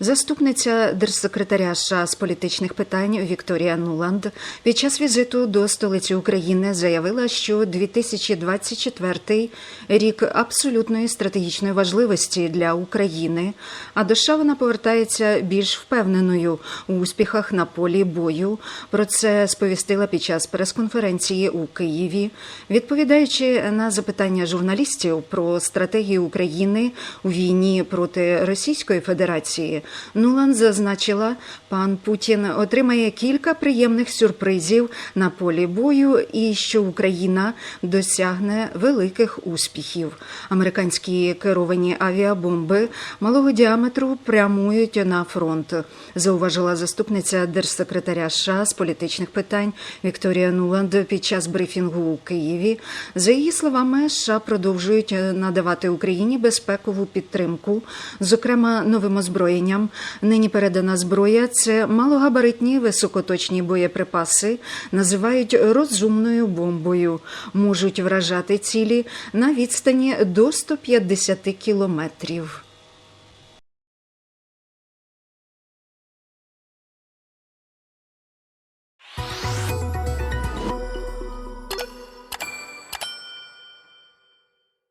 Заступниця держсекретаря США з політичних питань Вікторія Нуланд під час візиту до столиці України заявила, що 2024 рік абсолютної стратегічної важливості для України. А до США вона повертається більш впевненою у успіхах на полі бою. Про це сповістила під час прес-конференції у Києві, відповідаючи на запитання журналістів про стратегію України у війні проти Російської Федерації. Нулан зазначила, пан Путін отримає кілька приємних сюрпризів на полі бою і що Україна досягне великих успіхів. Американські керовані авіабомби малого діаметру прямують на фронт, зауважила заступниця держсекретаря США з політичних питань Вікторія Нуланд під час брифінгу у Києві. За її словами, США продовжують надавати Україні безпекову підтримку, зокрема новим озброєнням. Нині передана зброя. Це малогабаритні високоточні боєприпаси, називають розумною бомбою, можуть вражати цілі на відстані до 150 кілометрів.